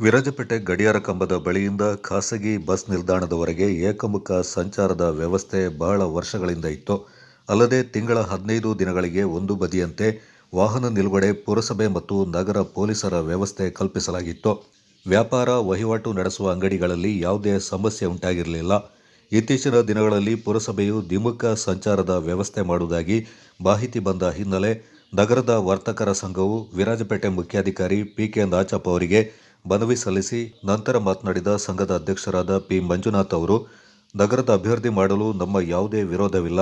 ವಿರಾಜಪೇಟೆ ಗಡಿಯಾರ ಕಂಬದ ಬಳಿಯಿಂದ ಖಾಸಗಿ ಬಸ್ ನಿಲ್ದಾಣದವರೆಗೆ ಏಕಮುಖ ಸಂಚಾರದ ವ್ಯವಸ್ಥೆ ಬಹಳ ವರ್ಷಗಳಿಂದ ಇತ್ತು. ಅಲ್ಲದೆ ತಿಂಗಳ ಹದಿನೈದು ದಿನಗಳಿಗೆ ಒಂದು ಬದಿಯಂತೆ ವಾಹನ ನಿಲುಗಡೆ ಪುರಸಭೆ ಮತ್ತು ನಗರ ಪೊಲೀಸರ ವ್ಯವಸ್ಥೆ ಕಲ್ಪಿಸಲಾಗಿತ್ತು. ವ್ಯಾಪಾರ ವಹಿವಾಟು ನಡೆಸುವ ಅಂಗಡಿಗಳಲ್ಲಿ ಯಾವುದೇ ಸಮಸ್ಯೆ ಉಂಟಾಗಿರಲಿಲ್ಲ. ಇತ್ತೀಚಿನ ದಿನಗಳಲ್ಲಿ ಪುರಸಭೆಯು ದ್ವಿಮುಖ ಸಂಚಾರದ ವ್ಯವಸ್ಥೆ ಮಾಡುವುದಾಗಿ ಮಾಹಿತಿ ಬಂದ ಹಿನ್ನೆಲೆ ನಗರದ ವರ್ತಕರ ಸಂಘವು ವಿರಾಜಪೇಟೆ ಮುಖ್ಯಾಧಿಕಾರಿ ಪಿಕೆ ನಾಚಪ್ಪ ಅವರಿಗೆ ಮನವಿ ಸಲ್ಲಿಸಿ ನಂತರ ಮಾತನಾಡಿದ ಸಂಘದ ಅಧ್ಯಕ್ಷರಾದ ಪಿ ಮಂಜುನಾಥ್ ಅವರು ನಗರದ ಅಭ್ಯರ್ಥಿ ಮಾಡಲು ನಮ್ಮ ಯಾವುದೇ ವಿರೋಧವಿಲ್ಲ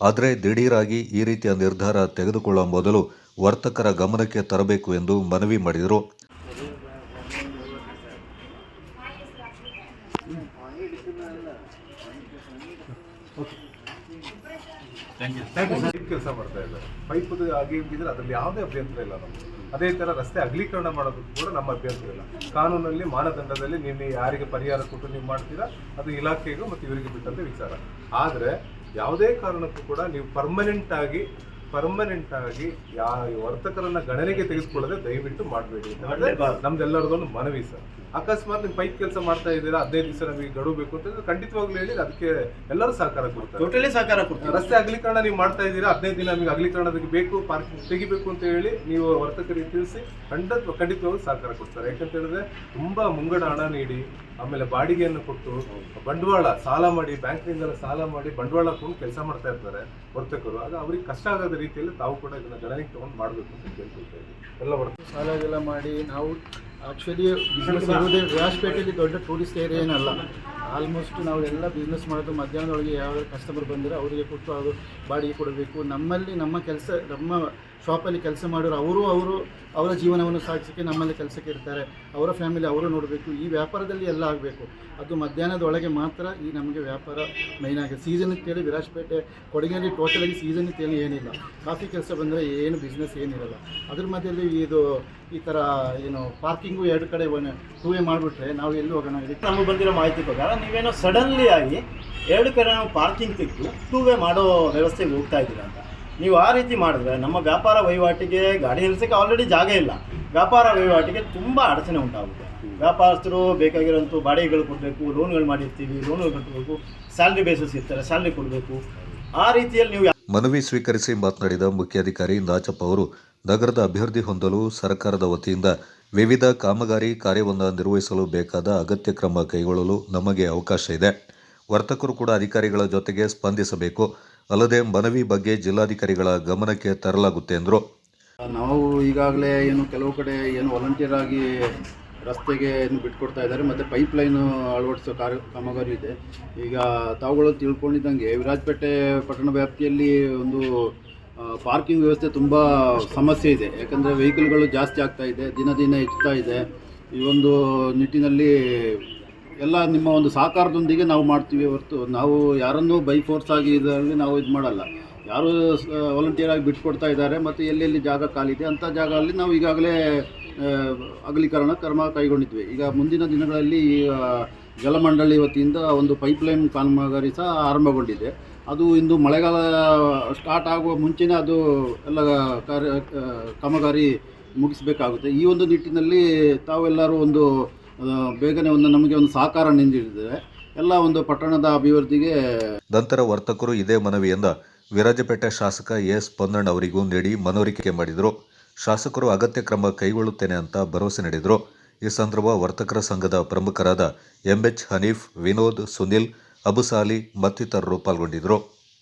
ಆದರೆ ದಿಢೀರಾಗಿ ಈ ರೀತಿಯ ನಿರ್ಧಾರ ತೆಗೆದುಕೊಳ್ಳುವ ಮೊದಲು ವರ್ತಕರ ಗಮನಕ್ಕೆ ತರಬೇಕು ಎಂದು ಮನವಿ ಮಾಡಿದರು ಕೆಲಸ ಮಾಡ್ತಾ ಇದ್ದಾರೆ ಪೈಪ್ ಆಗಿ ಅದ್ರಲ್ಲಿ ಯಾವುದೇ ಅಭ್ಯಂತರ ಇಲ್ಲ ನಮ್ಗೆ ಅದೇ ತರ ರಸ್ತೆ ಅಗಲೀಕರಣ ಮಾಡೋದಕ್ಕೂ ಕೂಡ ನಮ್ಮ ಅಭ್ಯರ್ಥಿಗಳ ಕಾನೂನಲ್ಲಿ, ಮಾನದಂಡದಲ್ಲಿ ನೀವು ಯಾರಿಗೆ ಪರಿಹಾರ ಕೊಟ್ಟು ನೀವು ಮಾಡ್ತೀರಾ, ಅದು ಇಲಾಖೆಗೂ ಮತ್ತು ಇವರಿಗೆ ಬಿಟ್ಟಂತ ವಿಚಾರ. ಆದರೆ ಯಾವುದೇ ಕಾರಣಕ್ಕೂ ಕೂಡ ನೀವು ಪರ್ಮನೆಂಟ್ ಆಗಿ ಪರ್ಮನೆಂಟ್ ಆಗಿ ಯಾವ ವರ್ತಕರನ್ನ ಗಣನೆಗೆ ತೆಗೆದುಕೊಳ್ಳದೆ ದಯವಿಟ್ಟು ಮಾಡಬೇಡಿ ನಮ್ದೆಲ್ಲರದೊಂದು ಮನವಿ ಸರ್. ಅಕಸ್ಮಾತ್ ನೀವು ಪೈಪ್ ಕೆಲಸ ಮಾಡ್ತಾ ಇದ್ದೀರಾ ಹದಿನೈದು ದಿವಸ ನಮಗೆ ಗಡುವು ಬೇಕು ಅಂತ ಖಂಡಿತವಾಗ್ಲೂ ಹೇಳಿ ಅದಕ್ಕೆ ಎಲ್ಲರೂ ಸಹಕಾರ ಕೊಡ್ತಾರೆ. ಟೋಟಲಿ ಸಹಕಾರ ಕೊಡ್ತಾರೆ ರಸ್ತೆ ಅಗಲೀಕರಣ ನೀವು ಮಾಡ್ತಾ ಇದ್ದೀರಾ ಹದಿನೈದು ದಿನ ನಮಗೆ ಅಗಲೀಕರಣಕ್ಕೆ ಬೇಕು ಪಾರ್ಕಿಂಗ್ ತೆಗಿಬೇಕು ಅಂತ ಹೇಳಿ ನೀವು ವರ್ತಕರಿಗೆ ತಿಳಿಸಿ ಖಂಡಿತ ಖಂಡಿತವಾಗೂ ಸಹಕಾರ ಕೊಡ್ತಾರೆ. ಯಾಕಂತ ಹೇಳಿದ್ರೆ ತುಂಬಾ ಮುಂಗಡ ಹಣ ನೀಡಿ ಆಮೇಲೆ ಬಾಡಿಗೆಯನ್ನು ಕೊಟ್ಟು ಬಂಡವಾಳ ಸಾಲ ಮಾಡಿ, ಬ್ಯಾಂಕ್ನಿಂದ ಸಾಲ ಮಾಡಿ ಬಂಡವಾಳ ಹಾಕೊಂಡು ಕೆಲಸ ಮಾಡ್ತಾ ಇರ್ತಾರೆ ವರ್ತಕರು. ಅದು ಅವ್ರಿಗೆ ಕಷ್ಟ ಆಗದ ರೀತಿಯಲ್ಲಿ ತಾವು ಕೂಡ ಇದನ್ನ ಗಣನೆಗೆ ತಗೊಂಡು ಮಾಡಬೇಕು ಅಂತ ಕೇಳ್ಕೊಳ್ತಾ ಎಲ್ಲ ವರ್ತಕರು. ಸಾಲ ಎಲ್ಲ ಮಾಡಿ ನಾವು ಆ್ಯಕ್ಚುಲಿ ಬಿಸ್ನೆಸ್ ಇರೋದೇ ವ್ಯಾಸ್ಪೇಟೆಯಲ್ಲಿ ದೊಡ್ಡ ಟೂರಿಸ್ಟ್ ಏರಿಯಾ ಏನಲ್ಲ. ಆಲ್ಮೋಸ್ಟ್ ನಾವು ಎಲ್ಲ ಬಿಸ್ನೆಸ್ ಮಾಡೋದು ಮಧ್ಯಾಹ್ನದೊಳಗೆ ಯಾವ ಕಸ್ಟಮರ್ ಬಂದರೆ ಅವರಿಗೆ ಕೊಟ್ಟು ಅವರು ಬಾಡಿಗೆ ಕೊಡಬೇಕು. ನಮ್ಮಲ್ಲಿ ನಮ್ಮ ಕೆಲಸ, ನಮ್ಮ ಶಾಪಲ್ಲಿ ಕೆಲಸ ಮಾಡೋರು ಅವರು ಅವರು ಅವರ ಜೀವನವನ್ನು ಸಾಗಿಸೋಕ್ಕೆ ನಮ್ಮಲ್ಲಿ ಕೆಲಸಕ್ಕೆ ಇರ್ತಾರೆ. ಅವರ ಫ್ಯಾಮಿಲಿ ಅವರು ನೋಡಬೇಕು. ಈ ವ್ಯಾಪಾರದಲ್ಲಿ ಎಲ್ಲ ಆಗಬೇಕು. ಅದು ಮಧ್ಯಾಹ್ನದೊಳಗೆ ಮಾತ್ರ ಈ ನಮಗೆ ವ್ಯಾಪಾರ ಮೈನ್ ಆಗಿದೆ ಸೀಸನ್ ಅಂತೇಳಿ ವಿರಾಜಪೇಟೆ, ಕೊಡಗಿನಲ್ಲಿ ಟೋಟಲಾಗಿ ಸೀಸನ್ ಕೇಳಿ ಏನಿಲ್ಲ. ಕಾಫಿ ಕೆಲಸ ಬಂದರೆ ಏನು ಬಿಸ್ನೆಸ್ ಏನಿರಲ್ಲ. ಅದ್ರ ಮಧ್ಯದಲ್ಲಿ ಇದು ಈ ಥರ ಏನು ಪಾರ್ಕಿಂಗು ಎರಡು ಕಡೆ ಟೂ ವೇ ಮಾಡಿಬಿಟ್ರೆ ನಾವು ಎಲ್ಲಿ ಹೋಗೋಣ ಇದಕ್ಕೆ ನಮಗೆ ಬಂದಿರೋ ಮಾಹಿತಿ ಪ್ರಕಾರ ನೀವೇನೋ ಸಡನ್ಲಿ ಆಗಿ ಎರಡು ಕಡೆ ನಾವು ಪಾರ್ಕಿಂಗ್ ತೆಗೆದು ಟೂ ಮಾಡೋ ವ್ಯವಸ್ಥೆಗೆ ಹೋಗ್ತಾ ಇದ್ದೀರಾ ಅಂತ. ನೀವು ಆ ರೀತಿ ಮಾಡಿದ್ರೆ ನಮ್ಮ ವ್ಯಾಪಾರ ವಹಿವಾಟಿಗೆ ಗಾಡಿ ನಿಲ್ಸಕ್ಕೆ ಆಲ್ರೆಡಿ ಜಾಗ ಇಲ್ಲ. ವ್ಯಾಪಾರ ವಹಿವಾಟಿಗೆ ತುಂಬ ಅಡಚಣೆ ಉಂಟಾಗುತ್ತೆ. ವ್ಯಾಪಾರಸ್ಥರು ಬೇಕಾಗಿರೋಂಥ ಬಾಡಿಗೆಗಳು ಕೊಡಬೇಕು ಲೋನ್ಗಳು ಮಾಡಿರ್ತೀವಿ ಲೋನ್ಗಳು ಕಟ್ಟಬೇಕು ಸ್ಯಾಲ್ರಿ ಬೇಸಿಸ್ ಇರ್ತಾರೆ ಸ್ಯಾಲ್ರಿ ಕೊಡಬೇಕು. ಆ ರೀತಿಯಲ್ಲಿ ನೀವು ಮನವಿ ಸ್ವೀಕರಿಸಿ ಮಾತನಾಡಿದ ಮುಖ್ಯಾಧಿಕಾರಿ ನಾಚಪ್ಪ ಅವರು, ನಗರದ ಅಭಿವೃದ್ಧಿ ಹೊಂದಲು ಸರ್ಕಾರದ ವತಿಯಿಂದ ವಿವಿಧ ಕಾಮಗಾರಿ ಕಾರ್ಯವನ್ನು ನಿರ್ವಹಿಸಲು ಬೇಕಾದ ಅಗತ್ಯ ಕ್ರಮ ಕೈಗೊಳ್ಳಲು ನಮಗೆ ಅವಕಾಶ ಇದೆ. ವರ್ತಕರು ಕೂಡ ಅಧಿಕಾರಿಗಳ ಜೊತೆಗೆ ಸ್ಪಂದಿಸಬೇಕು. ಅಲ್ಲದೆ ಮನವಿ ಬಗ್ಗೆ ಜಿಲ್ಲಾಧಿಕಾರಿಗಳ ಗಮನಕ್ಕೆ ತರಲಾಗುತ್ತೆ ಎಂದರು. ನಾವು ಈಗಾಗಲೇ ಏನು ಕೆಲವು ಕಡೆ ಏನು ವಾಲಂಟಿಯರ್ ಆಗಿ ರಸ್ತೆಗೆ ಏನು ಬಿಟ್ಕೊಡ್ತಾ ಇದ್ದಾರೆ, ಮತ್ತು ಪೈಪ್ ಲೈನು ಅಳವಡಿಸೋ ಕಾರ್ಯ ಕಾಮಗಾರಿ ಇದೆ. ಈಗ ತಾವುಗಳು ತಿಳ್ಕೊಂಡಿದ್ದಂಗೆ ವಿರಾಜಪೇಟೆ ಪಟ್ಟಣ ವ್ಯಾಪ್ತಿಯಲ್ಲಿ ಒಂದು ಪಾರ್ಕಿಂಗ್ ವ್ಯವಸ್ಥೆ ತುಂಬ ಸಮಸ್ಯೆ ಇದೆ. ಯಾಕಂದರೆ ವೆಹಿಕಲ್ಗಳು ಜಾಸ್ತಿ ಆಗ್ತಾ ಇದೆ, ದಿನ ದಿನ ಹೆಚ್ಚುತ್ತಾ ಇದೆ. ಈ ಒಂದು ನಿಟ್ಟಿನಲ್ಲಿ ಎಲ್ಲ ನಿಮ್ಮ ಒಂದು ಸಹಕಾರದೊಂದಿಗೆ ನಾವು ಮಾಡ್ತೀವಿ ಹೊರತು. ನಾವು ಯಾರನ್ನೂ ಬೈ ಫೋರ್ಸ್ ಆಗಿ ಇದರಲ್ಲಿ ನಾವು ಇದು ಮಾಡಲ್ಲ. ಯಾರು ವಾಲಂಟಿಯರ್ ಆಗಿ ಬಿಟ್ಕೊಡ್ತಾ ಇದ್ದಾರೆ, ಮತ್ತು ಎಲ್ಲೆಲ್ಲಿ ಜಾಗ ಖಾಲಿದೆ ಅಂಥ ಜಾಗದಲ್ಲಿ ನಾವು ಈಗಾಗಲೇ ಅಗಲೀಕರಣ ಕ್ರಮ ಕೈಗೊಂಡಿದ್ವಿ. ಈಗ ಮುಂದಿನ ದಿನಗಳಲ್ಲಿ ಜಲಮಂಡಳಿ ವತಿಯಿಂದ ಒಂದು ಪೈಪ್ಲೈನ್ ಕಾಮಗಾರಿ ಸಹ ಆರಂಭಗೊಂಡಿದೆ. ಅದು ಇಂದು ಮಳೆಗಾಲ ಸ್ಟಾರ್ಟ್ ಆಗುವ ಮುಂಚೆನೇ ಅದು ಎಲ್ಲ ಕಾರ್ಯ ಕಾಮಗಾರಿ ಮುಗಿಸಬೇಕಾಗುತ್ತೆ. ಈ ಒಂದು ನಿಟ್ಟಿನಲ್ಲಿ ತಾವೆಲ್ಲರೂ ಒಂದು ಬೇಗನೆ ಒಂದು ನಮಗೆ ಒಂದು ಸಹಕಾರ ನೀಡಿದ್ದೇವೆ ಎಲ್ಲ ಒಂದು ಪಟ್ಟಣದ ಅಭಿವೃದ್ಧಿಗೆ ನಂತರ ವರ್ತಕರು ಇದೇ ಮನವಿಯಿಂದ ವಿರಾಜಪೇಟೆ ಶಾಸಕ ಎಸ್ ಪೊನ್ನಣ್ಣ ಅವರಿಗೂ ನೀಡಿ ಮನವರಿಕೆ ಮಾಡಿದರು. ಶಾಸಕರು ಅಗತ್ಯ ಕ್ರಮ ಕೈಗೊಳ್ಳುತ್ತೇನೆ ಅಂತ ಭರವಸೆ ನೀಡಿದರು. ಈ ಸಂದರ್ಭ ವರ್ತಕರ ಸಂಘದ ಪ್ರಮುಖರಾದ ಎಂಎಚ್ ಹನೀಫ್, ವಿನೋದ್, ಸುನಿಲ್, ಅಬುಸಾಲಿ ಮತ್ತಿತರರು ಪಾಲ್ಗೊಂಡಿದ್ದರು.